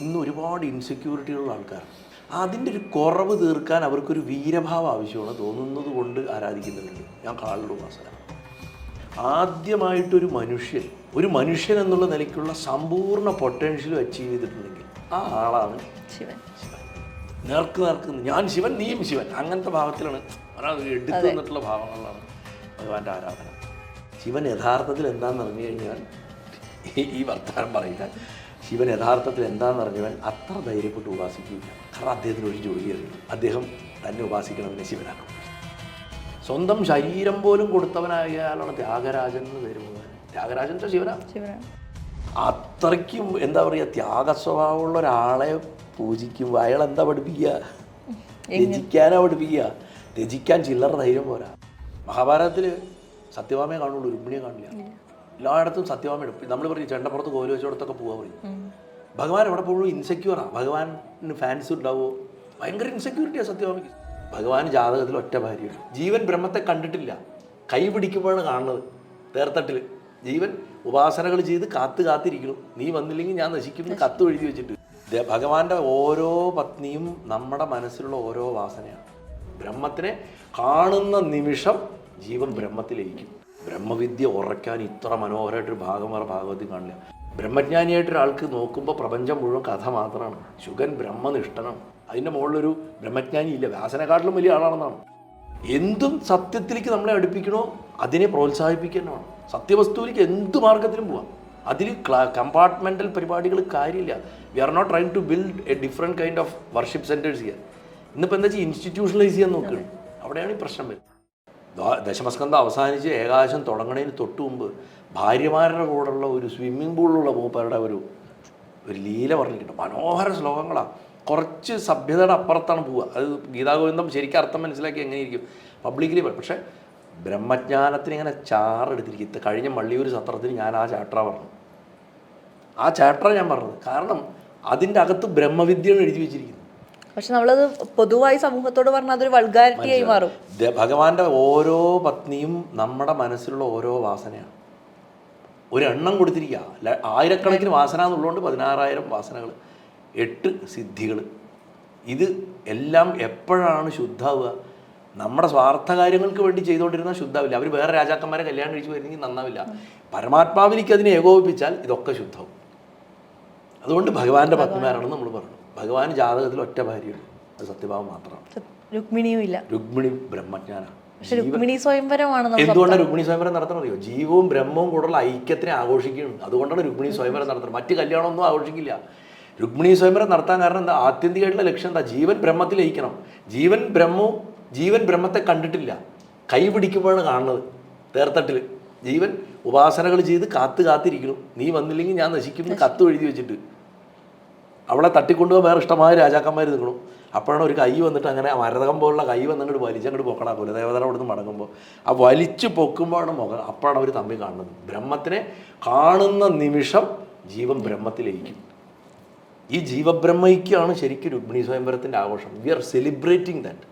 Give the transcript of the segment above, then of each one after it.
ഇന്ന് ഒരുപാട് ഇൻസെക്യൂരിറ്റിയുള്ള ആൾക്കാർ അതിന്റെ ഒരു കുറവ് തീർക്കാൻ അവർക്കൊരു വീരഭാവം ആവശ്യമാണ് തോന്നുന്നത് കൊണ്ട് ആരാധിക്കുന്നുണ്ട്. ഞാൻ കാളുടെ ഉപാസന ആദ്യമായിട്ടൊരു മനുഷ്യൻ ഒരു മനുഷ്യൻ എന്നുള്ള നിലയ്ക്കുള്ള സമ്പൂർണ പൊട്ടൻഷ്യൽ അച്ചീവ് ചെയ്തിട്ടുണ്ടെങ്കിൽ ആ ആളാണ് ശിവൻ. ശിവൻ. നേർക്ക് നേർക്ക് ഞാൻ ശിവൻ നീയും ശിവൻ. അങ്ങനത്തെ ഭാവത്തിലാണ്. എടുത്തു നിന്നിട്ടുള്ള ഭാവങ്ങളിലാണ് ഭഗവാന്റെ ആരാധന. ശിവൻ യഥാർത്ഥത്തിൽ എന്താണെന്ന് അറിഞ്ഞു കഴിഞ്ഞാൽ ഈ- വർത്താനം വർത്തമാനം പറയുക ശിവൻ യഥാർത്ഥത്തിൽ എന്താണെന്ന് അറിഞ്ഞവൻ അത്ര ധൈര്യപ്പെട്ട് ഉപാസിക്കില്ല കാരണം അദ്ദേഹത്തിന് ഒരു ജോലി അറിയില്ല അദ്ദേഹം തന്നെ ഉപാസിക്കണമെന്ന് ശിവനാക്കും. സ്വന്തം ശരീരം പോലും കൊടുത്തവനായാലാണ് ത്യാഗരാജൻ എന്ന് പേര് പോകാൻ ത്യാഗരാജൻ ശിവനാ? അത്രയ്ക്കും എന്താ പറയുക ത്യാഗ സ്വഭാവമുള്ള ഒരാളെ പൂജിക്കുമ്പോൾ അയാൾ എന്താ പഠിപ്പിക്കുക. രചിക്കാനാ പഠിപ്പിക്കുക രചിക്കാൻ ചില്ലറ ധൈര്യം പോരാ. മഹാഭാരതത്തിൽ സത്യഭാമയെ കാണുള്ളൂ രുക്മിണിയെ കാണില്ല. എല്ലായിടത്തും സത്യഭാമ നമ്മൾ പറഞ്ഞു ചെണ്ടപ്പുറത്ത് കോൽ വെച്ചോടത്തൊക്കെ പോകാൻ പറയും. ഭഗവാൻ എവിടെ പോകുള്ളൂ ഇൻസെക്യൂറാണ് ഭഗവാന് ഫാൻസ് ഉണ്ടാവുമോ ഭയങ്കര ഇൻസെക്യൂരിറ്റിയാണ് സത്യഭാമയ്ക്ക്. ഭഗവാൻ ജാതകത്തിൽ ഒറ്റ ഭാര്യയുള്ളൂ ജീവൻ ബ്രഹ്മത്തെ കണ്ടിട്ടില്ല. കൈ പിടിക്കുമ്പോഴാണ് കാണുന്നത് തേർത്തട്ടിൽ ജീവൻ ഉപാസനകൾ ചെയ്ത് കാത്തു കാത്തിരിക്കണം. നീ വന്നില്ലെങ്കിൽ ഞാൻ നശിക്കുമെന്ന് കത്ത് എഴുതി വെച്ചിട്ട്. ഭഗവാന്റെ ഓരോ പത്നിയും നമ്മുടെ മനസ്സിലുള്ള ഓരോ വാസനയാണ്. ബ്രഹ്മത്തിനെ കാണുന്ന നിമിഷം ജീവൻ ബ്രഹ്മത്തിലേക്കും ബ്രഹ്മവിദ്യ ഉറക്കാൻ ഇത്ര മനോഹരമായിട്ടൊരു ഭാഗം വേറെ ഭാഗവത്തിൽ കാണില്ല. ബ്രഹ്മജ്ഞാനിയായിട്ടൊരാൾക്ക് നോക്കുമ്പോൾ പ്രപഞ്ചം മുഴുവൻ കഥ മാത്രമാണ്. ശുഗൻ ബ്രഹ്മനിഷ്ഠനാണ്. അതിന്റെ മുകളിലൊരു ബ്രഹ്മജ്ഞാനി ഇല്ല വ്യാസനെക്കാട്ടിലും വലിയ ആളാണെന്നാണ്. എന്തും സത്യത്തിലേക്ക് നമ്മളെ അടുപ്പിക്കണോ അതിനെ പ്രോത്സാഹിപ്പിക്കാനാണ്. സത്യവസ്തുവിലേക്ക് എന്ത് മാർഗത്തിലും പോവാം. അതിൽ കമ്പാർട്ട്മെന്റൽ പരിപാടികൾ കാര്യമില്ല. We are not trying to build a different kind of worship centres ചെയ്യാൻ ഇന്നിപ്പോൾ എന്താ വെച്ചാൽ ഇൻസ്റ്റിറ്റ്യൂഷണലൈസ് ചെയ്യാൻ നോക്കുകയാണ് അവിടെയാണ് ഈ പ്രശ്നം വരുന്നത്. ദശമസ്കന്ധം അവസാനിച്ച് ഏകാദശം തുടങ്ങണതിന് തൊട്ട് മുമ്പ് ഭാര്യമാരുടെ കൂടെയുള്ള ഒരു സ്വിമ്മിംഗ് പൂളിലുള്ള മൂപ്പരുടെ ഒരു ഒരു ലീല പറഞ്ഞിട്ടുണ്ട്. മനോഹര ശ്ലോകങ്ങളാണ് കുറച്ച് സഭ്യതയുടെ അപ്പുറത്താണ് പോവുക. അത് ഗീതാഗോവിന്ദം ശരിക്കും അർത്ഥം മനസ്സിലാക്കി എങ്ങനെയിരിക്കും? പബ്ലിക്കലി പക്ഷേ ബ്രഹ്മജ്ഞാനത്തിന് ഇങ്ങനെ ചാറെടുത്തിരിക്കും കഴിഞ്ഞ മള്ളിയൂർ സത്രത്തിന് ഞാൻ ആ ചാപ്റ്റർ പറഞ്ഞു. ആ ചാപ്റ്റർ ഞാൻ പറഞ്ഞത്. കാരണം അതിന്റെ അകത്ത് ബ്രഹ്മവിദ്യയാണ് എഴുതി വെച്ചിരിക്കുന്നത് പക്ഷെ നമ്മളത് പൊതുവായി സമൂഹത്തോട് പറഞ്ഞാൽ അതൊരു വൾഗാരിറ്റി ആയി മാറും. ഭഗവാന്റെ ഓരോ പത്നിയും നമ്മുടെ മനസ്സിലുള്ള ഓരോ വാസനയാണ്. ഒരെണ്ണം കൊടുത്തിരിക്കുക ആയിരക്കണക്കിന് വാസന എന്നുള്ളതുകൊണ്ട് പതിനാറായിരം വാസനകൾ എട്ട് സിദ്ധികൾ ഇത് എല്ലാം എപ്പോഴാണ് ശുദ്ധാവുക? നമ്മുടെ സ്വാർത്ഥ കാര്യങ്ങൾക്ക് വേണ്ടി ചെയ്തുകൊണ്ടിരുന്ന ശുദ്ധാവില്ല. അവർ വേറെ രാജാക്കന്മാരെ കല്യാണം കഴിച്ച് വരുന്നെങ്കിൽ നന്നാവില്ല. പരമാത്മാവിലേക്ക് അതിനെ ഏകോപിപ്പിച്ചാൽ ഇതൊക്കെ ശുദ്ധവും. അതുകൊണ്ട് ഭഗവാന്റെ പത്നിമാരാണെന്ന് നമ്മൾ പറഞ്ഞു. ഭഗവാൻ ജാതകത്തിൽ ഒറ്റ ഭാര്യയുണ്ട്. അത് സത്യഭാവം മാത്രമാണ്. രുക്മിണിയും ഇല്ല. രുക്മിണി ബ്രഹ്മജ്ഞാനാണ്. രുക്മിണി സ്വയംവരമാണ് എന്തുകൊണ്ടാണ് രുക്മിണി സ്വയംവരം നടത്തണം അറിയോ? ജീവവും ബ്രഹ്മവും കൂടുള്ള ഐക്യത്തിനെ ആഘോഷിക്കുന്നു അതുകൊണ്ടാണ് രുക്മിണി സ്വയംവരം നടത്തുന്നത് മറ്റ് കല്യാണമൊന്നും ആഘോഷിക്കില്ല. രുക്മിണി സ്വയംവരം നടത്താൻ കാരണം എന്താ? ആത്യന്തികമായിട്ടുള്ള ലക്ഷ്യം എന്താ? ജീവൻ ബ്രഹ്മത്തിൽ ലയിക്കണം. ജീവൻ ബ്രഹ്മവും ജീവൻ ബ്രഹ്മത്തെ കണ്ടിട്ടില്ല. കൈ പിടിക്കുമ്പോഴാണ് കാണുന്നത് തേർത്തട്ടിൽ ജീവൻ ഉപാസനകൾ ചെയ്ത് കാത്തു കാത്തിരിക്കണം. നീ വന്നില്ലെങ്കിൽ ഞാൻ നശിക്കുമെന്ന് കത്ത് എഴുതി വെച്ചിട്ട്. അവളെ തട്ടിക്കൊണ്ടുപോകാൻ വേറെ ഇഷ്ടമായ രാജാക്കന്മാർ നിൽക്കണം. അപ്പോഴാണ് ഒരു കൈ വന്നിട്ട് അങ്ങനെ മരതകം പോലുള്ള കൈ വന്നിട്ട് വലിച്ചങ്ങോട്ട് പൊക്കണാക്കൂല ദേവതയുടെ നിന്ന് മടങ്ങുമ്പോൾ ആ വലിച്ചു പൊക്കുമ്പോഴാണ് മുഖം അപ്പോഴാണ് അവർ തമ്പി കാണുന്നത്. ബ്രഹ്മത്തിനെ കാണുന്ന നിമിഷം ജീവൻ ബ്രഹ്മത്തിലേക്കും ഈ ജീവബ്രഹ്മയ്ക്കാണ് ശരിക്കും രുക്മിണി സ്വയംവരത്തിന്റെ ആഘോഷം. വി ആർ സെലിബ്രേറ്റിംഗ് ദാറ്റ്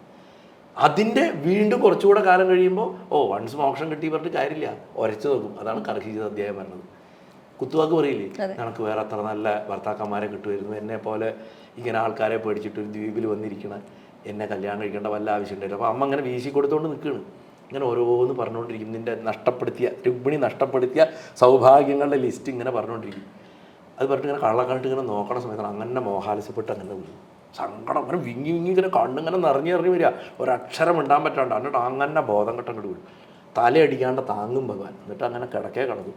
അതിന്റെ വീണ്ടും കുറച്ചുകൂടെ കാലം കഴിയുമ്പോൾ ഓ വൺസ് മോക്ഷം കിട്ടി പറഞ്ഞിട്ട് കാര്യമില്ല. ഒരച്ചു നോക്കും. അതാണ് കർഹിത അധ്യായം പറഞ്ഞത്. കുത്തുവാക്ക് പറയില്ലേ? നിനക്ക് വേറെ അത്ര നല്ല ഭർത്താക്കന്മാരെ കിട്ടുമായിരുന്നു. എന്നെ പോലെ ഇങ്ങനെ ആൾക്കാരെ പേടിച്ചിട്ട് ഒരു ദ്വീപിൽ വന്നിരിക്കണ എന്നെ കല്യാണം കഴിക്കേണ്ട വല്ല ആവശ്യമുണ്ടായിരുന്നു അപ്പോൾ അമ്മ അങ്ങനെ വീശി കൊടുത്തുകൊണ്ട് നിൽക്കുകയാണ് ഇങ്ങനെ ഓരോന്ന് പറഞ്ഞുകൊണ്ടിരിക്കും നിന്റെ നഷ്ടപ്പെടുത്തിയ രുക്മിണി നഷ്ടപ്പെടുത്തിയ സൗഭാഗ്യങ്ങളുടെ ലിസ്റ്റ് ഇങ്ങനെ പറഞ്ഞുകൊണ്ടിരിക്കും അത് പറഞ്ഞിട്ട് ഇങ്ങനെ കള്ളക്കണ്ടിട്ട് ഇങ്ങനെ നോക്കണ സമയത്താണ് അങ്ങനെ മോഹാലസ്യപ്പെട്ട് അങ്ങനെ വീഴും സങ്കടം അങ്ങനെ വിങ്ങി വിങ്ങി ഇങ്ങനെ കണ്ണിങ്ങനെ നിറഞ്ഞു നിറഞ്ഞു വരിക. ഒരക്ഷരം ഇണ്ടാൻ പറ്റാണ്ട്. എന്നിട്ട് അങ്ങനെ ബോധം കെട്ടം വീഴും തലയടിക്കാണ്ട് താങ്ങും ഭഗവാൻ. എന്നിട്ട് അങ്ങനെ കിടക്കേ കിടക്കും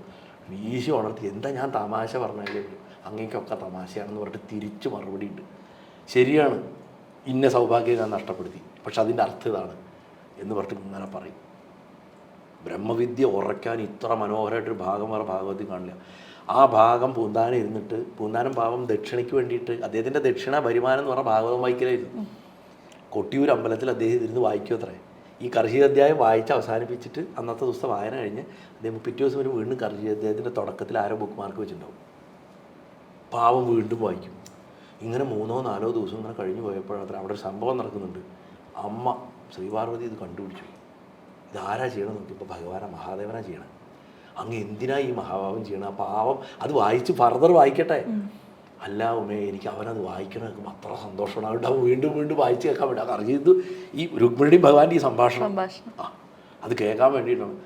വീശി ഉണർത്തി എന്താ ഞാൻ തമാശ പറഞ്ഞാലേ അങ്ങേക്കൊക്കെ തമാശയാണെന്ന് പറഞ്ഞിട്ട് തിരിച്ച് മറുപടി ഉണ്ട്. ശരിയാണ്. ഇന്ന സൗഭാഗ്യം ഞാൻ നഷ്ടപ്പെടുത്തി. പക്ഷെ അതിന്റെ അർത്ഥം ഇതാണ് എന്ന് പറഞ്ഞിട്ട് ഇങ്ങനെ പറയും. ബ്രഹ്മവിദ്യ ഉറയ്ക്കാൻ ഇത്ര മനോഹരമായിട്ടൊരു ഭാഗം വേറെ ഭാഗവത്തിൽ കാണില്ല. ആ ഭാഗം പൂന്താനം ഇരുന്നിട്ട് പൂന്താനം ഭാവം ദക്ഷിണയ്ക്ക് വേണ്ടിയിട്ട് അദ്ദേഹത്തിന്റെ ദക്ഷിണ വരുമാനം എന്ന് പറഞ്ഞാൽ ഭാഗവതം വായിക്കലായിരുന്നു. കൊട്ടിയൂർ അമ്പലത്തിൽ അദ്ദേഹം ഇരുന്ന് വായിക്കും അത്രേ ഈ കർഷിക അധ്യായം വായിച്ച് അവസാനിപ്പിച്ചിട്ട് അന്നത്തെ ദിവസം വായന കഴിഞ്ഞ് അദ്ദേഹം പിറ്റേ ദിവസം ഒരു വീണ്ടും കർഷിക അധ്യായത്തിന്റെ തുടക്കത്തിൽ ആരോ ബുക്ക് മാർക്ക് വെച്ചിട്ടുണ്ടാവും. പാവം വീണ്ടും വായിക്കും. ഇങ്ങനെ മൂന്നോ നാലോ ദിവസം ഇങ്ങനെ കഴിഞ്ഞു പോയപ്പോഴത്ര അവിടെ ഒരു സംഭവം നടക്കുന്നുണ്ട്. അമ്മ ശ്രീപാർവതി ഇത് കണ്ടുപിടിച്ചു. ഇതാരാ ചെയ്യണം നോക്കിയപ്പോൾ ഭഗവാന മഹാദേവനാ ചെയ്യണം അങ്ങ് എന്തിനാ ഈ മഹാഭാവം ചെയ്യണം ആ പാവം അത് വായിച്ച് ഫർദർ വായിക്കട്ടെ. അല്ല ഉമേ എനിക്ക് അവനത് വായിക്കണം എനിക്ക് അത്ര സന്തോഷമാണ്. അതുകൊണ്ട് വീണ്ടും വീണ്ടും വായിച്ച് കേൾക്കാൻ വേണ്ടി അത് അറിയുന്നത് ഈ രുക്മിണി ഭഗവാന്റെ ഈ സംഭാഷണം. അത് കേൾക്കാൻ വേണ്ടിയിട്ടാണ്.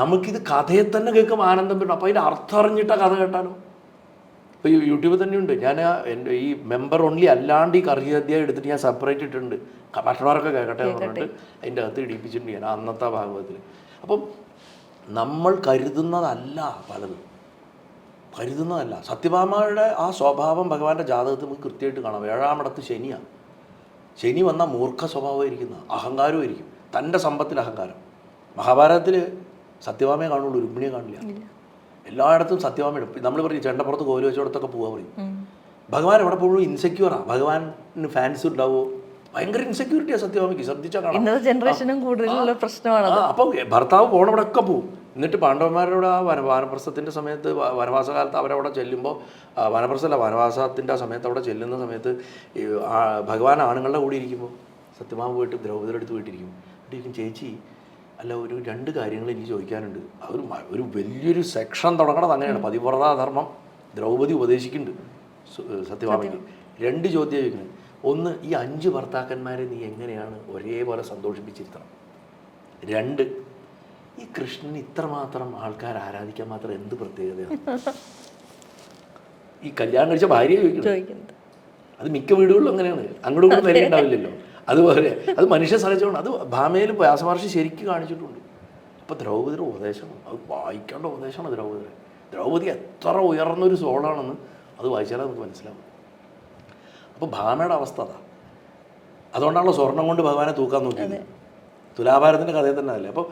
നമുക്കിത് കഥയെ തന്നെ കേൾക്കുമ്പോൾ ആനന്ദം വരണം അപ്പോൾ അതിന്റെ അർത്ഥം അറിഞ്ഞിട്ട് കഥ കേട്ടാലോ? ഇപ്പോൾ ഈ യൂട്യൂബിൽ തന്നെയുണ്ട് ഞാൻ എന്റെ ഈ മെമ്പർ ഓൺലി അല്ലാണ്ട് ഈ കറി അധ്യായം എടുത്തിട്ട് ഞാൻ സെപ്പറേറ്റ് ഇട്ടിട്ടുണ്ട്. മറ്റുള്ളവരൊക്കെ കേൾക്കട്ടെ എന്ന് പറഞ്ഞിട്ട് അതിന്റെ അകത്ത് ഇടിപ്പിച്ചിട്ടുണ്ട് ഞാൻ അന്നത്തെ ഭാഗവത്തിൽ അപ്പം നമ്മൾ കരുതുന്നതല്ല പലതും. കരുതുന്നതല്ല. സത്യഭാമയുടെ ആ സ്വഭാവം ഭഗവാന്റെ ജാതകത്തിൽ നമുക്ക് കൃത്യമായിട്ട് കാണാം. ഏഴാമിടത്ത് ശനിയാണ്. ശനി വന്ന മൂർഖ സ്വഭാവമായിരിക്കുന്ന അഹങ്കാരമായിരിക്കും തന്റെ സമ്പത്തിൽ അഹങ്കാരം. മഹാഭാരതത്തിൽ സത്യഭാമയെ കാണുള്ളൂ രുക്മിണിയെ കാണില്ല. എല്ലായിടത്തും സത്യഭാമയുടെ നമ്മൾ പറയും ചെണ്ടപ്പുറത്ത് കോലു വെച്ചോടത്തൊക്കെ പോകാൻ പറയും. ഭഗവാൻ എവിടെ പോകുള്ളൂ ഇൻസെക്യൂറാണ് ഭഗവാന് ഫാൻസ് ഉണ്ടാവുമോ ഭയങ്കര ഇൻസെക്യൂരിറ്റിയാണ് സത്യഭാമയ്ക്ക്. ശ്രദ്ധിച്ചാൽ കാണാം. ജനറേഷനും കൂടുതലുള്ള പ്രശ്നമാണ് അപ്പോൾ അപ്പം ഭർത്താവ് പോണവിടെയൊക്കെ പോവും. എന്നിട്ട് പാണ്ഡവന്മാരോട് ആ വന വാനപ്രസ്ഥത്തിന്റെ സമയത്ത് വനവാസകാലത്ത് അവരവിടെ ചെല്ലുമ്പോൾ വനപ്രസ്ഥല്ല വനവാസത്തിന്റെ ആ സമയത്ത് അവിടെ ചെല്ലുന്ന സമയത്ത് ഈ ഭഗവാൻ ആണുങ്ങളുടെ കൂടി ഇരിക്കുമ്പോൾ സത്യമാവ് പോയിട്ട് ദ്രൗപദിയുടെ അടുത്ത് പോയിട്ടിരിക്കും. എന്നിട്ട് ചേച്ചി അല്ല ഒരു രണ്ട് കാര്യങ്ങൾ എനിക്ക് ചോദിക്കാനുണ്ട്. അവർ ഒരു ഒരു വലിയൊരു സെക്ഷൻ തുടങ്ങണത് അങ്ങനെയാണ്. പതിവ്രതാധർമ്മം ദ്രൗപദി ഉപദേശിക്കുന്നുണ്ട് സത്യഭാമയ്ക്ക്. രണ്ട് ചോദ്യം ചോദിക്കുന്നത് ഒന്ന് ഈ അഞ്ച് ഭർത്താക്കന്മാരെ നീ എങ്ങനെയാണ് ഒരേപോലെ സന്തോഷിപ്പിച്ചിരുത്തണം? രണ്ട് ഈ കൃഷ്ണൻ ഇത്രമാത്രം ആൾക്കാർ ആരാധിക്കാൻ മാത്രം എന്ത് പ്രത്യേകതയാണ്? ഈ കല്യാണം കഴിച്ച ഭാര്യ ചോദിക്കുന്നത്. അത് മിക്ക വീടുകളിലും അങ്ങനെയാണ്. അങ്ങോട്ടും ഇങ്ങോട്ടും വരെ ഉണ്ടാവില്ലല്ലോ. അതുപോലെ അത് മനുഷ്യ സഹജമാണ്. അത് ഭാമയിൽ വ്യാസമഹർഷി ശരിക്കും കാണിച്ചിട്ടുണ്ട്. അപ്പോൾ ദ്രൗപതി ഉപദേശമാണ്. അത് വായിക്കേണ്ട ഉപദേശമാണ് ദ്രൗപദി. ദ്രൗപതി എത്ര ഉയർന്നൊരു സോളാണെന്ന് അത് വായിച്ചാലേ നമുക്ക് മനസ്സിലാവും അപ്പോൾ ഭാമയുടെ അവസ്ഥ അതാ. അതുകൊണ്ടാണല്ലോ സ്വർണം കൊണ്ട് ഭഗവാനെ തൂക്കാൻ നോക്കിയത്. തുലാഭാരത്തിന്റെ കഥയിൽ തന്നെ അല്ലേ? അപ്പോൾ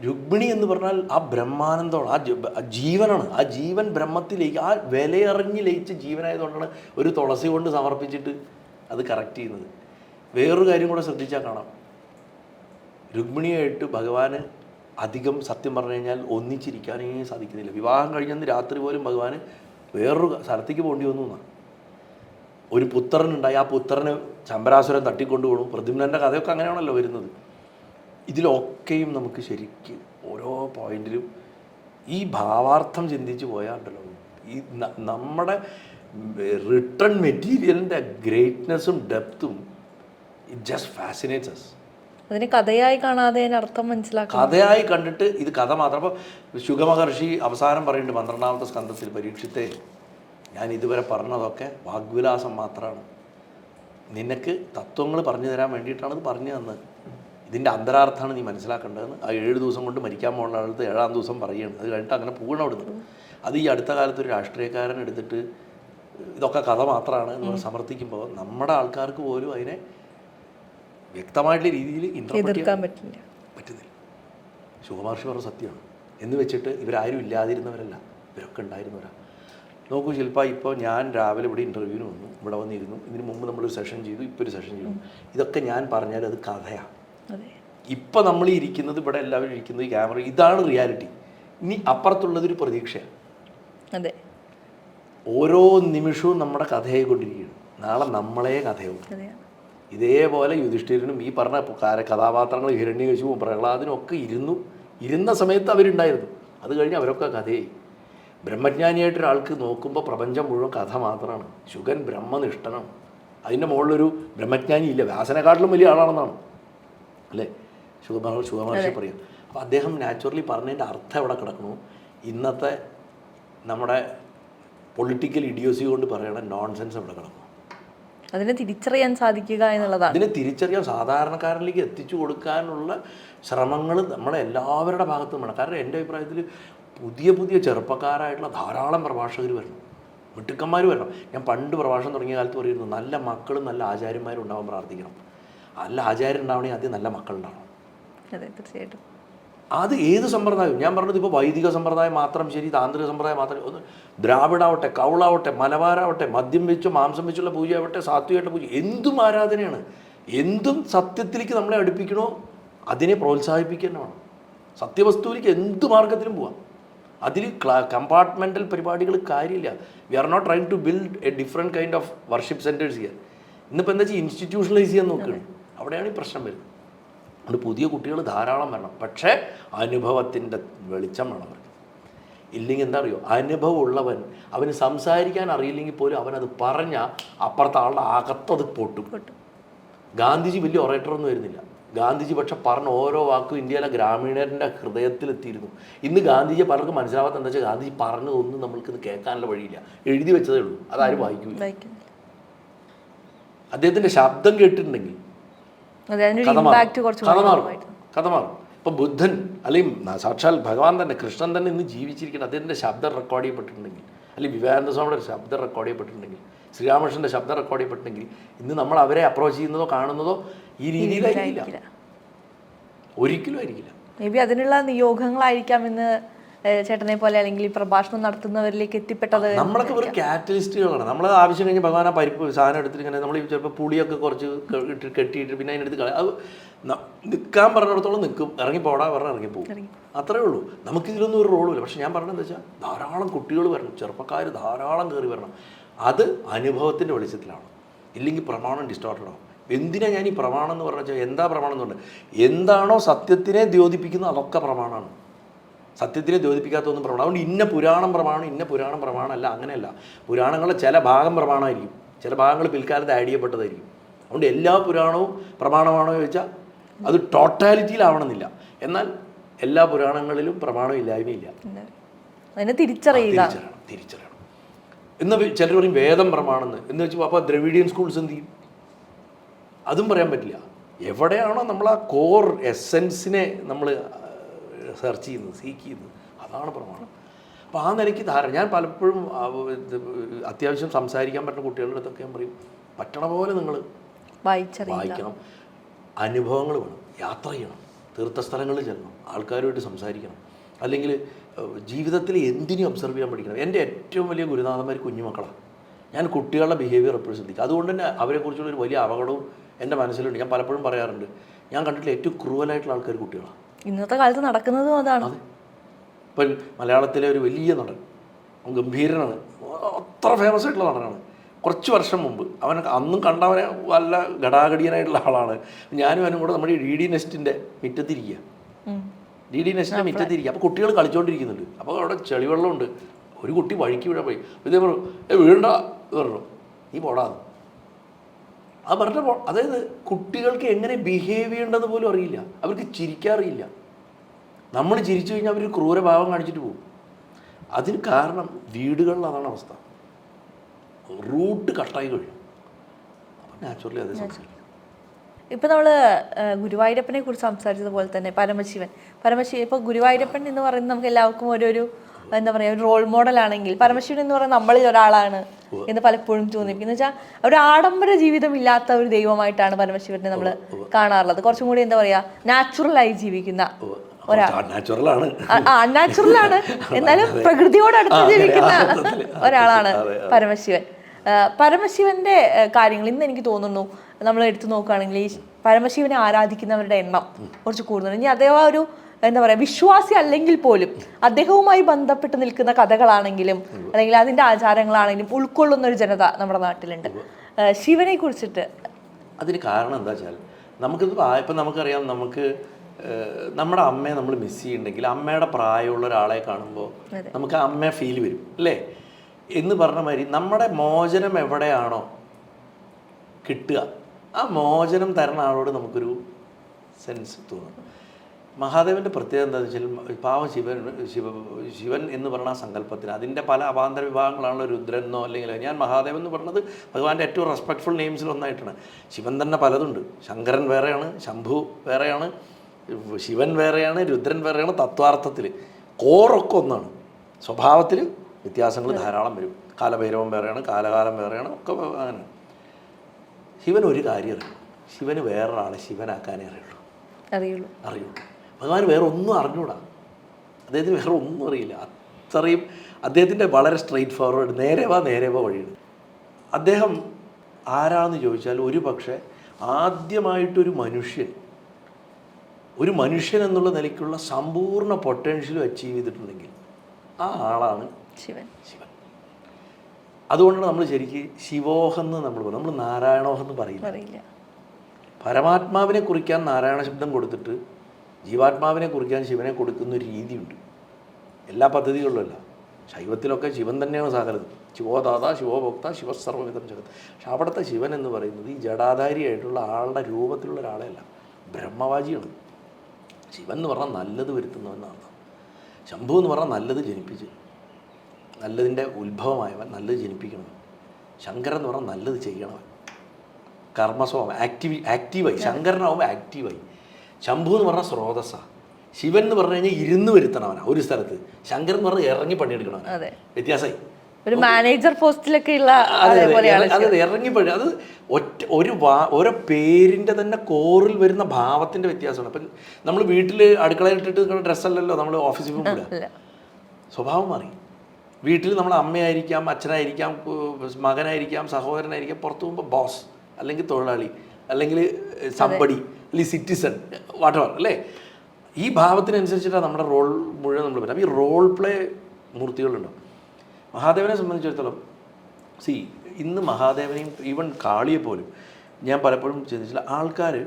രുക്മിണി എന്ന് പറഞ്ഞാൽ ആ ബ്രഹ്മാനന്ദമാണ് ആ ജീവനാണ്. ആ ജീവൻ ബ്രഹ്മത്തിലേക്ക് ആ വിലയറിഞ്ഞ് ലയിച്ച ജീവനായതുകൊണ്ടാണ് ഒരു തുളസി കൊണ്ട് സമർപ്പിച്ചിട്ട് അത് കറക്റ്റ് ചെയ്യുന്നത്. വേറൊരു കാര്യം കൂടെ ശ്രദ്ധിച്ചാൽ കാണാം. രുക്മിണിയായിട്ട് ഭഗവാന് അധികം സത്യം പറഞ്ഞു കഴിഞ്ഞാൽ ഒന്നിച്ചിരിക്കാനേ സാധിക്കുന്നില്ല. വിവാഹം കഴിഞ്ഞന്ന് രാത്രി പോലും ഭഗവാന് വേറൊരു സ്ഥലത്തേക്ക് പോകേണ്ടി വന്നു എന്നാണ്. ഒരു പുത്രനുണ്ടായി ആ പുത്രന് ചമ്പരാസുരൻ തട്ടിക്കൊണ്ടു പോകണം പ്രദ്യുമ്നന്റെ കഥയൊക്കെ അങ്ങനെയാണല്ലോ വരുന്നത്. ഇതിലൊക്കെയും നമുക്ക് ശരിക്കും ഓരോ പോയിന്റിലും ഈ ഭാവാർത്ഥം ചിന്തിച്ച് പോയാൽ ഉണ്ടല്ലോ ഈ നമ്മുടെ റിട്ടേൺ മെറ്റീരിയലിന്റെ ഗ്രേറ്റ്നെസ്സും ഡെപ്തും ഇറ്റ് ജസ്റ്റ് ഫാസിനേറ്റ്സ് അസ് അതിന് കഥയായി കാണാതെ അർത്ഥം മനസ്സിലാക്കാം കഥയായി കണ്ടിട്ട് ഇത് കഥ മാത്രം. അപ്പോൾ ശുഗമഹർഷി അവസാനം പറയുന്നുണ്ട് പന്ത്രണ്ടാമത്തെ സ്കന്ധത്തിൽ പരീക്ഷിത്തെ ഞാൻ ഇതുവരെ പറഞ്ഞതൊക്കെ വാഗ്വിലാസം മാത്രമാണ് നിനക്ക് തത്വങ്ങൾ പറഞ്ഞു തരാൻ വേണ്ടിയിട്ടാണ് ഇത് പറഞ്ഞു തന്നത്. ഇതിന്റെ അന്തരാർത്ഥമാണ് നീ മനസ്സിലാക്കേണ്ടതെന്ന് ആ ഏഴ് ദിവസം കൊണ്ട് മരിക്കാൻ പോകുന്ന ആളത്ത് ഏഴാം ദിവസം പറയുകയാണ്. അത് കഴിഞ്ഞിട്ട് അങ്ങനെ പോകണം അവിടുന്ന് അത് ഈ അടുത്ത കാലത്ത് ഒരു രാഷ്ട്രീയക്കാരൻ എടുത്തിട്ട് ഇതൊക്കെ കഥ മാത്രമാണ് എന്ന് പറഞ്ഞ് സമർത്ഥിക്കുമ്പോൾ നമ്മുടെ ആൾക്കാർക്ക് പോലും അതിനെ വ്യക്തമായിട്ടുള്ള രീതിയിൽ ഇന്റർപ്രറ്റ് പറ്റില്ല. പറ്റുന്നില്ല. ശുഭമഹർഷി പറഞ്ഞ സത്യമാണ്. എന്ന് വെച്ചിട്ട് ഇവരാരും ഇല്ലാതിരുന്നവരല്ല. ഇവരൊക്കെ ഉണ്ടായിരുന്നവരാ. നോക്കൂ ശില്പ ഇപ്പോൾ ഞാൻ രാവിലെ ഇവിടെ ഇന്റർവ്യൂവിന് വന്നു. ഇവിടെ വന്നിരുന്നു. ഇതിന് മുമ്പ് നമ്മളൊരു സെഷൻ ചെയ്തു. ഇപ്പോൾ ഒരു സെഷൻ ചെയ്തു ഇതൊക്കെ ഞാൻ പറഞ്ഞാൽ അത് കഥയാണ് ഇപ്പം നമ്മൾ ഇരിക്കുന്നത് ഇവിടെ എല്ലാവരും ഇരിക്കുന്നത് ക്യാമറ ഇതാണ് റിയാലിറ്റി ഇനി അപ്പുറത്തുള്ളതൊരു പ്രതീക്ഷയാണ് അതെ. ഓരോ നിമിഷവും നമ്മുടെ കഥയായി കൊണ്ടിരിക്കുകയാണ്. നാളെ നമ്മളെ കഥയാവും ഇതേപോലെ യുധിഷ്ഠിരനും ഈ പറഞ്ഞ കഥാപാത്രങ്ങൾ ഹിരണ്യകശുവും പ്രഹ്ലാദനും ഒക്കെ ഇരുന്നു. ഇരുന്ന സമയത്ത് അവരുണ്ടായിരുന്നു. അത് കഴിഞ്ഞ് അവരൊക്കെ കഥയായി. ബ്രഹ്മജ്ഞാനിയായിട്ടൊരാൾക്ക് നോക്കുമ്പോൾ പ്രപഞ്ചം മുഴുവൻ കഥ മാത്രമാണ്. ശുഗൻ ബ്രഹ്മനിഷ്ഠനാണ്. അതിന്റെ മുകളിലൊരു ബ്രഹ്മജ്ഞാനി ഇല്ല വ്യാസനെക്കാട്ടിലും വലിയ ആളാണെന്നാണ്. അല്ലേ? ശുഗമഹ ശുഗമഹർഷി പറയും. അപ്പോൾ അദ്ദേഹം നാച്ചുറലി പറഞ്ഞതിന്റെ അർത്ഥം എവിടെ കിടക്കണു ഇന്നത്തെ നമ്മുടെ പൊളിറ്റിക്കൽ ഇഡിയോസി കൊണ്ട് പറയണ നോൺസെൻസ് എവിടെ കിടക്കുന്നു? അതിനെ തിരിച്ചറിയാൻ സാധിക്കുക എന്നുള്ളതാണ്. അതിനെ തിരിച്ചറിയാൻ സാധാരണക്കാരനിലേക്ക് എത്തിച്ചു കൊടുക്കാനുള്ള ശ്രമങ്ങൾ നമ്മളെ എല്ലാവരുടെ ഭാഗത്തും വേണം. കാരണം എന്റെ അഭിപ്രായത്തിൽ പുതിയ പുതിയ ചെറുപ്പക്കാരായിട്ടുള്ള ധാരാളം പ്രഭാഷകർ വരണം മിട്ടുക്കന്മാർ വരണം. ഞാൻ പണ്ട് പ്രഭാഷണം തുടങ്ങിയ കാലത്ത് പറയുന്നു നല്ല മക്കളും നല്ല ആചാര്യന്മാരും ഉണ്ടാവാൻ പ്രാർത്ഥിക്കണം. നല്ല ആചാര്യം ഉണ്ടാവണേ ആദ്യം നല്ല മക്കളുണ്ടാവണം. അതെ തീർച്ചയായിട്ടും. അത് ഏത് സമ്പ്രദായവും ഞാൻ പറഞ്ഞത് ഇപ്പോൾ വൈദിക സമ്പ്രദായം മാത്രം ശരി താന്ത്രിക സമ്പ്രദായം മാത്രം ഒന്ന് ദ്രാവിഡാവട്ടെ കൗളാവട്ടെ മലബാരാവട്ടെ മദ്യം വെച്ചോ മാംസം വെച്ചുള്ള പൂജയാവട്ടെ സാത്വികമായിട്ട് പൂജ എന്തും ആരാധനയാണ്. എന്തും സത്യത്തിലേക്ക് നമ്മളെ അടുപ്പിക്കണോ അതിനെ പ്രോത്സാഹിപ്പിക്കുക വേണം. സത്യവസ്തുവിലേക്ക് എന്ത് മാർഗത്തിലും പോവാം. അതിൽ കമ്പാർട്ട്മെന്റൽ പരിപാടികൾ കാര്യമില്ല. We are not trying to build a different kind of worship centres ചെയ്യാൻ ഇന്നിപ്പോൾ എന്താ വെച്ചാൽ ഇൻസ്റ്റിറ്റ്യൂഷണലൈസ് ചെയ്യാൻ നോക്കുകയാണ് അവിടെയാണ് ഈ പ്രശ്നം വരുന്നത്. അതുകൊണ്ട് പുതിയ കുട്ടികൾ ധാരാളം വരണം. പക്ഷേ അനുഭവത്തിന്റെ വെളിച്ചം വേണം അവർക്ക്. ഇല്ലെങ്കിൽ എന്താ അറിയോ അനുഭവം ഉള്ളവൻ അവന് സംസാരിക്കാൻ അറിയില്ലെങ്കിൽ പോലും അവനത് പറഞ്ഞ അപ്പുറത്തെ ആളുടെ അകത്തത് പൊട്ടും. ഗാന്ധിജി വലിയ ഒറേറ്ററൊന്നും വരുന്നില്ല ഗാന്ധിജി പക്ഷെ പറഞ്ഞ ഓരോ വാക്കും ഇന്ത്യയിലെ ഗ്രാമീണരുടെ ഹൃദയത്തിലെത്തിയിരുന്നു. ഇന്ന് ഗാന്ധിജിയെ പലർക്കും മനസ്സിലാവാത്ത എന്താ വെച്ചാൽ ഗാന്ധിജി പറഞ്ഞതൊന്നും നമ്മൾക്ക് ഇത് കേൾക്കാനുള്ള വഴിയില്ല. എഴുതി വെച്ചതേ ഉള്ളൂ. അതാരും വായിക്കില്ല അദ്ദേഹത്തിന്റെ ശബ്ദം കേട്ടിട്ടുണ്ടെങ്കിൽ കഥ മാറും. ഇപ്പൊ ബുദ്ധൻ അല്ലെങ്കിൽ സാക്ഷാൽ ഭഗവാൻ തന്നെ കൃഷ്ണൻ തന്നെ ഇന്ന് ജീവിച്ചിരിക്കുന്നത് അദ്ദേഹത്തിന്റെ ശബ്ദം റെക്കോർഡ് ചെയ്യപ്പെട്ടിട്ടുണ്ടെങ്കിൽ അല്ലെങ്കിൽ വിവേകാനന്ദ സ്വാമിയുടെ ശബ്ദം റെക്കോർഡ് ചെയ്യപ്പെട്ടിട്ടുണ്ടെങ്കിൽ ശ്രീരാമകൃഷ്ണന്റെ ശബ്ദം റെക്കോർഡ് ചെയ്യപ്പെട്ടിട്ടുണ്ടെങ്കിൽ ഇന്ന് നമ്മൾ അവരെ അപ്രോച്ച് ചെയ്യുന്നതോ കാണുന്നതോ ഈ രീതിയിലായിരിക്കില്ല. ഒരിക്കലും ആയിരിക്കില്ല. മേ ബി അതിനുള്ള നിയോഗങ്ങളായിരിക്കാം ഇന്ന് ചേട്ടനെ പോലെ അല്ലെങ്കിൽ ഈ പ്രഭാഷണം നടത്തുന്നവരിലേക്ക് എത്തിപ്പെട്ടത് നമ്മളൊക്കെ ഒരു കാറ്റലിസ്റ്റുകളാണ് നമ്മൾ ആവശ്യം കഴിഞ്ഞ് ഭഗവാൻ ആ പരിപ്പ് സാധനം എടുത്തിട്ട് ഇങ്ങനെ നമ്മൾ ചിലപ്പോൾ പുളിയൊക്കെ കുറച്ച് കെട്ടിയിട്ട് പിന്നെ അതിനടുത്ത് കളയും അത് നിൽക്കാൻ പറഞ്ഞിടത്തോളം നിൽക്കും ഇറങ്ങി പോടാ പറഞ്ഞാൽ ഇറങ്ങിപ്പോകും അത്രേ ഉള്ളൂ. നമുക്കിതിലൊന്നും ഒരു റോളുമില്ല പക്ഷെ ഞാൻ പറഞ്ഞത് എന്താ വെച്ചാൽ ധാരാളം കുട്ടികൾ വരണം. ചെറുപ്പക്കാർ ധാരാളം കയറി വരണം. അത് അനുഭവത്തിന്റെ വെളിച്ചത്തിലാണ്. ഇല്ലെങ്കിൽ പ്രമാണം ഡിസ്റ്റോർട്ടഡ് ആവും. എന്തിനാ ഞാൻ ഈ പ്രമാണം എന്ന് പറഞ്ഞാൽ എന്താ പ്രമാണം എന്ന് പറഞ്ഞാൽ എന്താണോ സത്യത്തിനെ ദ്യോതിപ്പിക്കുന്നത് അതൊക്കെ പ്രമാണമാണ് സത്യത്തിനെ ദ്യോതിപ്പിക്കാത്തൊന്നും പ്രമാണം. അതുകൊണ്ട് ഇന്ന പുരാണം പ്രമാണം ഇന്ന പുരാണം പ്രമാണമല്ല അങ്ങനെയല്ല. പുരാണങ്ങളുടെ ചില ഭാഗം പ്രമാണമായിരിക്കും. ചില ഭാഗങ്ങൾ പിൽക്കാലത്ത് ആഡ് ചെയ്യപ്പെട്ടതായിരിക്കും. അതുകൊണ്ട് എല്ലാ പുരാണവും പ്രമാണമാണോ ചോദിച്ചാൽ അത് ടോട്ടാലിറ്റിയിലാവണമെന്നില്ല എന്നാൽ എല്ലാ പുരാണങ്ങളിലും പ്രമാണം ഇല്ലായ്മയില്ല? അതിനെ തിരിച്ചറിയുക. തിരിച്ചറിയണം എന്ന് ചിലർ പറയും വേദം പ്രമാണെന്ന്. എന്ന് വെച്ചാൽ അപ്പോൾ ദ്രവിഡിയൻ സ്കൂൾസ് എന്ത് ചെയ്യും? അതും പറയാൻ പറ്റില്ല. എവിടെയാണോ നമ്മൾ ആ കോർ എസെൻസിനെ നമ്മൾ സെർച്ച് ചെയ്യുന്നത് സീക്ക് ചെയ്യുന്നത് അതാണ് പ്രമാണം. അപ്പോൾ ആ നിലയ്ക്ക് ധാരണ ഞാൻ പലപ്പോഴും അത്യാവശ്യം സംസാരിക്കാൻ പറ്റുന്ന കുട്ടികളുടെ അടുത്തൊക്കെ ഞാൻ പറയും പറ്റണ പോലെ നിങ്ങൾ വായിക്കണം. അനുഭവങ്ങൾ വേണം. യാത്ര ചെയ്യണം. തീർത്ഥസ്ഥലങ്ങളിൽ ചെല്ലണം. ആൾക്കാരുമായിട്ട് സംസാരിക്കണം. അല്ലെങ്കിൽ ജീവിതത്തിൽ എന്തിനും ഒബ്സർവ് ചെയ്യാൻ പഠിക്കണം. എന്റെ ഏറ്റവും വലിയ ഗുരുനാഥന്മാർ കുഞ്ഞുമക്കളാണ്. ഞാൻ കുട്ടികളുടെ ബിഹേവിയർ എപ്പോഴും ശ്രദ്ധിക്കും. അതുകൊണ്ട് തന്നെ അവരെക്കുറിച്ചുള്ള ഒരു വലിയ അപകടവും എന്റെ മനസ്സിലുണ്ട്. ഞാൻ പലപ്പോഴും പറയാറുണ്ട് ഞാൻ കണ്ടിട്ടുള്ള ഏറ്റവും ക്രൂവലായിട്ടുള്ള ആൾക്കാർ കുട്ടികളാണ്. ഇന്നത്തെ കാലത്ത് നടക്കുന്നതും അതാണ്. അതെ. ഇപ്പം മലയാളത്തിലെ ഒരു വലിയ നടൻ ഗംഭീരനാണ് അത്ര ഫേമസ് ആയിട്ടുള്ള നടനാണ്. കുറച്ച് വർഷം മുമ്പ് അവൻ അന്നും കണ്ടവനെ വല്ല ഘടാഘടിയനായിട്ടുള്ള ആളാണ്. ഞാനും അവനും കൂടെ നമ്മുടെ ഈ ഡി ഡി നെസ്റ്റിന്റെ മുറ്റത്തിരിക്കുക. ഡി ഡി നെസ്റ്റിന്റെ മുറ്റത്തിരിക്കുക അപ്പോൾ കുട്ടികൾ കളിച്ചുകൊണ്ടിരിക്കുന്നുണ്ട് അപ്പോൾ അവിടെ ചെളിവെള്ളമുണ്ട്. ഒരു കുട്ടി വഴിക്ക് വീഴാൻ പോയി. ഇതേ പറഞ്ഞു ഏ എന്ന് പറഞ്ഞു. നീ പോടാ എന്ന്." ആ പറഞ്ഞപ്പോൾ അതായത് കുട്ടികൾക്ക് എങ്ങനെ ബിഹേവ് ചെയ്യേണ്ടത് പോലും അറിയില്ല. അവർക്ക് ചിരിക്കാറിയില്ല നമ്മൾ ചിരിച്ചു കഴിഞ്ഞാൽ അവർ ക്രൂരഭാവം കാണിച്ചിട്ട് പോകും. അതിന് കാരണം വീടുകളിൽ അതാണ് അവസ്ഥ. റൂട്ട് കട്ടായി കഴിയും അപ്പം നാച്ചുറലി അതേ ഇപ്പൊ നമ്മൾ ഗുരുവായൂരപ്പനെ കുറിച്ച് സംസാരിച്ചതുപോലെ തന്നെ പരമശിവൻ. പരമശിവൻ ഇപ്പൊ ഗുരുവായൂരപ്പൻ എന്ന് പറയുന്നത് നമുക്ക് എല്ലാവർക്കും ഓരോരു എന്താ പറയാ ഒരു റോൾ മോഡൽ ആണെങ്കിൽ പരമശിവൻ എന്ന് പറയുന്നത് നമ്മളിൽ ഒരാളാണ്. എന്ന് പലപ്പോഴും തോന്നിപ്പിക്കുന്നത് വെച്ചാൽ ഒരു ആഡംബര ജീവിതം ഇല്ലാത്ത ഒരു ദൈവമായിട്ടാണ് പരമശിവനെ നമ്മൾ കാണാറുള്ളത്. കുറച്ചും കൂടി എന്താ പറയാ നാച്ചുറലായി ജീവിക്കുന്ന ആണ് എന്നാലും പ്രകൃതിയോട് അടുത്ത് ജീവിക്കുന്ന ഒരാളാണ് പരമശിവൻ. പരമശിവന്റെ കാര്യങ്ങൾ ഇന്ന് എനിക്ക് തോന്നുന്നു നമ്മൾ എടുത്തു നോക്കുകയാണെങ്കിൽ ഈ പരമശിവനെ ആരാധിക്കുന്നവരുടെ എണ്ണം കുറച്ച് കൂടുതൽ ഇനി അദ്ദേഹം ഒരു എന്താ പറയുക വിശ്വാസി അല്ലെങ്കിൽ പോലും അദ്ദേഹവുമായി ബന്ധപ്പെട്ട് നിൽക്കുന്ന കഥകളാണെങ്കിലും അല്ലെങ്കിൽ അതിന്റെ ആചാരങ്ങളാണെങ്കിലും ഉൾക്കൊള്ളുന്ന ഒരു ജനത നമ്മുടെ നാട്ടിലുണ്ട്. ശിവനെ കുറിച്ചിട്ട്. അതിന് കാരണം എന്താ വെച്ചാൽ നമുക്ക് ഇപ്പം നമുക്കറിയാം നമുക്ക് നമ്മുടെ അമ്മയെ നമ്മൾ മിസ് ചെയ്യുന്നുണ്ടെങ്കിൽ അമ്മയുടെ പ്രായമുള്ള ഒരാളെ കാണുമ്പോൾ നമുക്ക് അമ്മയെ ഫീൽ വരും അല്ലേ? എന്ന് പറഞ്ഞ മാതിരി നമ്മുടെ മോചനം എവിടെയാണോ കിട്ടുക ആ മോചനം തരുന്ന ആളോട് നമുക്കൊരു സെൻസ് തോന്നും. മഹാദേവന്റെ പ്രത്യേകത എന്താ വെച്ചാൽ പാവം ശിവൻ ശിവ ശിവൻ എന്ന് പറയുന്ന സങ്കല്പത്തിന് അതിന്റെ പല അപാന്തര വിഭാഗങ്ങളാണല്ലോ രുദ്രൻ എന്നോ അല്ലെങ്കിൽ ഞാൻ മഹാദേവൻ എന്ന് പറയുന്നത് ഭഗവാന്റെ ഏറ്റവും റെസ്പെക്ട്ഫുൾ നെയിംസിൽ ഒന്നായിട്ടാണ്. ശിവൻ തന്നെ പലതുണ്ട്. ശങ്കരൻ വേറെയാണ് ശംഭു വേറെയാണ് ശിവൻ വേറെയാണ് രുദ്രൻ വേറെയാണ് തത്വാർത്ഥത്തിൽ കോറൊക്കെ ഒന്നാണ്. സ്വഭാവത്തിൽ വ്യത്യാസങ്ങൾ ധാരാളം വരും. കാലഭൈരവം വേറെയാണ് കാലകാലം വേറെയാണ് ഒക്കെ അങ്ങനെ. ശിവൻ ഒരു കാര്യം അറിയും ശിവന് വേറൊരാളെ ശിവനാക്കാനേ അറിയുള്ളൂ. അറിയുള്ളൂ. അറിയുള്ളൂ. ഭഗവാൻ വേറെ ഒന്നും അറിഞ്ഞൂടാ. അദ്ദേഹത്തിന് വേറെ ഒന്നും അറിയില്ല. അത്രയും അദ്ദേഹത്തിന്റെ വളരെ സ്ട്രെയിറ്റ് ഫോർവേഡ് നേരെ വാ നേരെ വാ വഴിയാണ്. അദ്ദേഹം ആരാന്ന് ചോദിച്ചാൽ ഒരു പക്ഷേ ആദ്യമായിട്ടൊരു മനുഷ്യൻ ഒരു മനുഷ്യൻ എന്നുള്ള നിലയ്ക്കുള്ള സമ്പൂർണ പൊട്ടൻഷ്യലും അച്ചീവ് ചെയ്തിട്ടുണ്ടെങ്കിൽ ആ ആളാണ് ശിവൻ. ശിവൻ. അതുകൊണ്ടാണ് നമ്മൾ ശരിക്ക് ശിവോഹെന്ന് നമ്മൾ പറയും നമ്മൾ നാരായണോഹെന്ന് പറയില്ല. പരമാത്മാവിനെ കുറിക്കാൻ നാരായണ ശബ്ദം കൊടുത്തിട്ട് ജീവാത്മാവിനെ കുറിക്കാൻ ശിവനെ കൊടുക്കുന്ന ഒരു രീതിയുണ്ട്. എല്ലാ പദ്ധതികളിലുമല്ല. ശൈവത്തിലൊക്കെ ശിവൻ തന്നെയാണ് സാധനം ശിവോദാത ശിവഭോക്ത ശിവസർവവിധം ജഗത്. പക്ഷെ അവിടുത്തെ ശിവൻ എന്ന് പറയുന്നത് ഈ ജടാധാരിയായിട്ടുള്ള ആളുടെ രൂപത്തിലുള്ള ഒരാളെയല്ല ബ്രഹ്മവാജിയാണ് ശിവൻ എന്ന് പറഞ്ഞാൽ നല്ലത് വരുത്തുന്നവനാണ്. ശംഭു എന്ന് പറഞ്ഞാൽ നല്ലത് ജനിപ്പിച്ച്. നല്ലതിന്റെ ഉത്ഭവമായവൻ നല്ലത് ജനിപ്പിക്കണം. ശങ്കരൻ എന്ന് പറഞ്ഞാൽ നല്ലത് ചെയ്യണവൻ. കർമ്മസ്വഭാവം ആക്റ്റീവ് ആക്റ്റീവായി ശങ്കരനാവുമ്പോൾ ആക്റ്റീവായി ശംഭു എന്ന് പറഞ്ഞാൽ സ്രോതസ്സാണ് ശിവൻ എന്ന് പറഞ്ഞു കഴിഞ്ഞാൽ ഇരുന്ന് വരുത്തണവനാ ഒരു സ്ഥലത്ത്. ശങ്കർ എന്ന് പറഞ്ഞാൽ ഇറങ്ങി പണിയെടുക്കണം വ്യത്യാസമായി ഒരു മാനേജർ പോസ്റ്റിലൊക്കെ ഉള്ള അതെ അതേപോലെയാണ് അതെ അതെ ഒറ്റ ഒരു വാ ഓരോ പേരിന്റെ തന്നെ കോറിൽ വരുന്ന ഭാവത്തിന്റെ വ്യത്യാസമാണ്. അപ്പം നമ്മൾ വീട്ടിൽ അടുക്കളയിൽ ഇട്ടിട്ട് ഡ്രസ്സല്ലല്ലോ നമ്മൾ ഓഫീസിൽ പോകുമ്പോൾ സ്വഭാവം മാറി. വീട്ടിൽ നമ്മൾ അമ്മയായിരിക്കാം അച്ഛനായിരിക്കാം മകനായിരിക്കാം സഹോദരനായിരിക്കാം പുറത്തു പോകുമ്പോൾ ബോസ് അല്ലെങ്കിൽ തൊഴിലാളി അല്ലെങ്കിൽ സമ്പടി അല്ലെങ്കിൽ സിറ്റിസൺ വാട്ടവർ അല്ലേ? ഈ ഭാവത്തിനനുസരിച്ചിട്ടാണ് നമ്മുടെ റോൾ മുഴുവൻ നമ്മൾ പറ്റും അപ്പോൾ ഈ റോൾ പ്ലേ മൂർത്തികളുണ്ടോ മഹാദേവനെ സംബന്ധിച്ചിടത്തോളം സി ഇന്ന് മഹാദേവനെയും ഈവൻ കാളിയെ പോലും ഞാൻ പലപ്പോഴും ചിന്തിച്ചില്ല. ആൾക്കാർ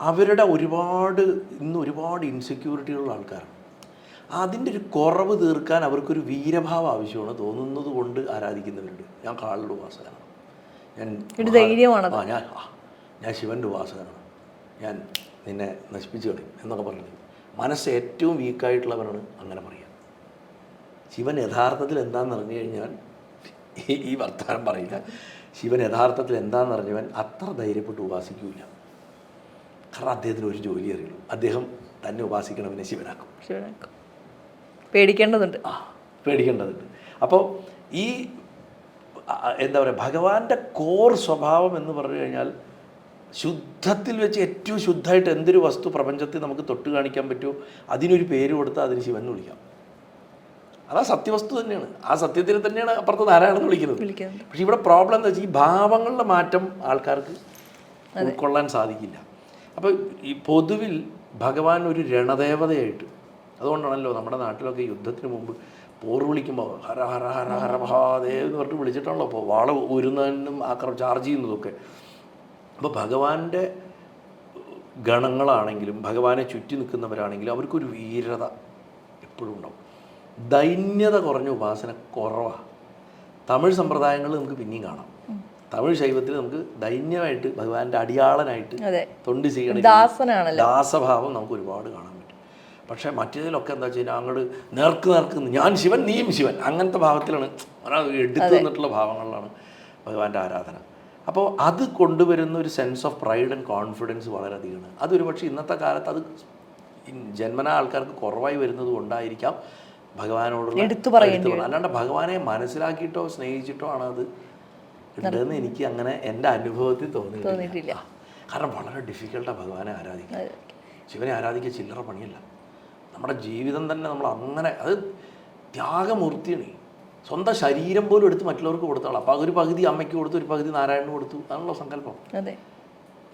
അവരുടെ ഒരുപാട് ഇന്ന് ഒരുപാട് ഇൻസെക്യൂരിറ്റികളുള്ള ആൾക്കാരാണ്. അതിന്റെ ഒരു കുറവ് തീർക്കാൻ അവർക്കൊരു വീരഭാവം ആവശ്യമാണ്. തോന്നുന്നത് കൊണ്ട് ആരാധിക്കുന്നവരുണ്ട്. ഞാൻ കാളിയുടെ ഉപാസകനാണ്. ഞാൻ ധൈര്യമാണ് ആ ഞാൻ ഞാൻ ശിവന്റെ ഉപാസകനാണ്. ഞാൻ നിന്നെ നശിപ്പിച്ചു കളയും എന്നൊക്കെ പറഞ്ഞു മനസ്സ് ഏറ്റവും വീക്കായിട്ടുള്ളവനാണ് അങ്ങനെ പറയുക. ശിവൻ യഥാർത്ഥത്തിൽ എന്താണെന്ന് അറിഞ്ഞു കഴിഞ്ഞാൽ ഈ- വർത്തമാനം പറയില്ല ശിവൻ യഥാർത്ഥത്തിൽ എന്താണെന്ന് അറിഞ്ഞവൻ അത്ര ധൈര്യപ്പെട്ട് ഉപാസിക്കൂല കാരണം അദ്ദേഹത്തിന് ഒരു ജോലി അറിയുള്ളൂ. അദ്ദേഹം തന്നെ ഉപാസിക്കണവനെ ശിവനാക്കും. ശിവനാക്കും. പേടിക്കേണ്ടതുണ്ട്. ആ പേടിക്കേണ്ടതുണ്ട്. അപ്പോൾ ഈ എന്താ പറയുക ഭഗവാന്റെ കോർ സ്വഭാവം എന്ന് പറഞ്ഞു കഴിഞ്ഞാൽ ശുദ്ധത്തിൽ വെച്ച് ഏറ്റവും ശുദ്ധമായിട്ട് എന്തൊരു വസ്തു പ്രപഞ്ചത്തിൽ നമുക്ക് തൊട്ട് കാണിക്കാൻ പറ്റുമോ? അതിനൊരു പേര് കൊടുത്താൽ അതിന് ശിവൻ എന്ന് വിളിക്കാം. അതാ സത്യവസ്തു തന്നെയാണ്. ആ സത്യത്തിന് തന്നെയാണ് അപ്പുറത്ത് നാരായണെന്ന് വിളിക്കുന്നത്. പക്ഷെ ഇവിടെ പ്രോബ്ലം എന്താ വെച്ചാൽ ഈ ഭാവങ്ങളുടെ മാറ്റം ആൾക്കാർക്ക് ഉൾക്കൊള്ളാൻ സാധിക്കില്ല. അപ്പോൾ ഈ പൊതുവിൽ ഭഗവാൻ ഒരു രണദേവതയായിട്ട് അതുകൊണ്ടാണല്ലോ നമ്മുടെ നാട്ടിലൊക്കെ യുദ്ധത്തിന് മുമ്പ് പോർ വിളിക്കുമ്പോൾ ഹര ഹര ഹര ഹര മഹാദേവ് എന്ന് പറഞ്ഞിട്ട് വിളിച്ചിട്ടാണല്ലോ അപ്പോൾ വാള ഊരുന്നതിനും ആക്രമം ചാർജ് ചെയ്യുന്നതൊക്കെ അപ്പോൾ ഭഗവാന്റെ ഗണങ്ങളാണെങ്കിലും ഭഗവാനെ ചുറ്റി നിൽക്കുന്നവരാണെങ്കിലും അവർക്കൊരു വീരത എപ്പോഴും ഉണ്ടാവും. ദൈന്യത കുറഞ്ഞ ഉപാസന കുറവാണ് തമിഴ് സമ്പ്രദായങ്ങൾ നമുക്ക് പിന്നെയും കാണാം. തമിഴ് ശൈവത്തിൽ നമുക്ക് ദൈന്യമായിട്ട് ഭഗവാന്റെ അടിയാളനായിട്ട് തൊണ്ടി ചെയ്യണം ദാസഭാവം നമുക്ക് ഒരുപാട് കാണാൻ പറ്റും. പക്ഷേ മറ്റേതിലൊക്കെ എന്താ വെച്ച് കഴിഞ്ഞാൽ അങ്ങോട്ട് നേർക്ക് നേർക്ക് ഞാൻ ശിവൻ നീയും ശിവൻ അങ്ങനത്തെ ഭാവത്തിലാണ് ഒരാൾ എടുത്തു നിന്നിട്ടുള്ള ഭാവങ്ങളിലാണ് ഭഗവാന്റെ ആരാധന. അപ്പോൾ അത് കൊണ്ടുവരുന്ന ഒരു sense of pride and confidence വളരെയധികമാണ്. അതൊരു പക്ഷേ ഇന്നത്തെ കാലത്ത് അത് ജന്മനാ ആൾക്കാർക്ക് കുറവായി വരുന്നത് കൊണ്ടായിരിക്കാം ഭഗവാനോടുള്ള എടുത്തു പറയുന്നത് അല്ലാണ്ട് ഭഗവാനെ മനസ്സിലാക്കിയിട്ടോ സ്നേഹിച്ചിട്ടോ ആണ് അത് ഉണ്ടെന്ന് എനിക്ക് അങ്ങനെ എന്റെ അനുഭവത്തിൽ തോന്നിയിട്ടില്ല. തോന്നിയിട്ടില്ല. കാരണം വളരെ ഡിഫിക്കൽട്ടാണ് ഭഗവാനെ ആരാധിക്കുക ശിവനെ ആരാധിക്കുക ചില്ലറ പണിയല്ല. നമ്മുടെ ജീവിതം തന്നെ നമ്മൾ അങ്ങനെ അത് ത്യാഗമൂർത്തിയാണ്. സ്വന്തം ശരീരം പോലും എടുത്ത് മറ്റുള്ളവർക്ക് കൊടുത്തോളാം അപ്പൊ ഒരു പകുതി അമ്മയ്ക്ക് കൊടുത്തു ഒരു പകുതി നാരായണന് കൊടുത്തു അതാണല്ലോ സങ്കല്പം.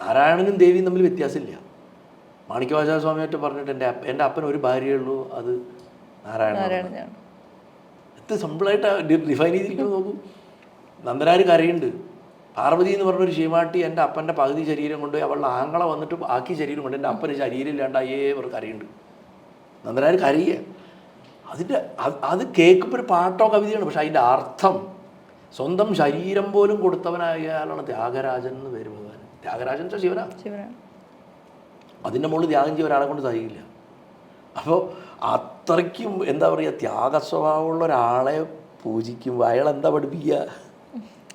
നാരായണനും ദേവിയും തമ്മിൽ വ്യത്യാസമില്ല. മാണിക്യവാചാര സ്വാമിയായിട്ട് പറഞ്ഞിട്ട് എന്റെ എന്റെ അപ്പൻ ഒരു ഭാര്യയുള്ളൂ അത് നാരായണ നാരായണനാണ്. എത്ര സിമ്പിളായിട്ട് ഡിഫൈൻ ചെയ്തിരിക്കുന്നു നോക്കൂ. നന്ദനാര് കരയുണ്ട്. പാർവതി എന്ന് പറഞ്ഞൊരു ശിവാട്ടി എന്റെ അപ്പന്റെ പകുതി ശരീരം കൊണ്ട് അവളുടെ ആങ്ങളെ വന്നിട്ട് ബാക്കി ശരീരം കൊണ്ട് എന്റെ അപ്പന്റെ ശരീരം ഇല്ലാണ്ട് അയ്യേ ഇവർ കരയുണ്ട്. നന്ദനാര് കരയുക അതിന്റെ അത് കേൾക്കുമ്പോൾ ഒരു പാട്ടോ കവിതയാണ് പക്ഷെ അതിന്റെ അർത്ഥം സ്വന്തം ശരീരം പോലും കൊടുത്തവനായാലാണ് ത്യാഗരാജൻ എന്ന് പേര് ഭഗവാൻ ത്യാഗരാജൻ വെച്ചാൽ ശിവനാ? അതിന്റെ മുകളിൽ ത്യാഗം ചെയ്യാൻ ഒരാളെ കൊണ്ട് സാധിക്കില്ല. അപ്പോൾ അത്രയ്ക്കും എന്താ പറയുക ത്യാഗ സ്വഭാവമുള്ള ഒരാളെ പൂജിക്കും. അയാൾ എന്താ പഠിപ്പിക്കുക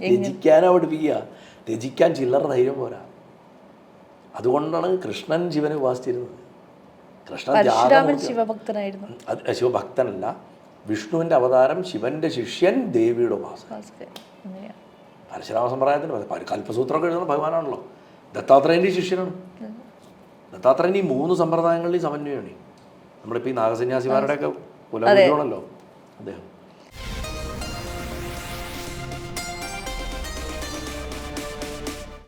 രചിക്കാനാ പഠിപ്പിക്കുക. രചിക്കാൻ ചില്ലറ ധൈര്യം പോരാ. അതുകൊണ്ടാണ് കൃഷ്ണൻ ശിവനെ ഉപാസിച്ചിരുന്നത്. പരശുരാമൻ ശിവഭക്തനായിരുന്നു. ശിവഭക്തനല്ല. വിഷ്ണുവിന്റെ അവതാരം ശിവന്റെ ശിഷ്യൻ ദേവിയുടെ ഉപാസന പരശുരാമ സമ്പ്രദായത്തിന് കൽപ്പസൂത്രമൊക്കെ എഴുതുന്ന ഭഗവാനാണല്ലോ. ദത്താത്രേയന്റെ ശിഷ്യനാണ്. ദത്താത്രേയൻ ഈ മൂന്ന് സമ്പ്രദായങ്ങളിൽ സമന്വയമാണ്. നമ്മളിപ്പോൾ ഈ നാഗസന്യാസിമാരുടെയൊക്കെ കുലഗുരുവാണല്ലോ അദ്ദേഹം.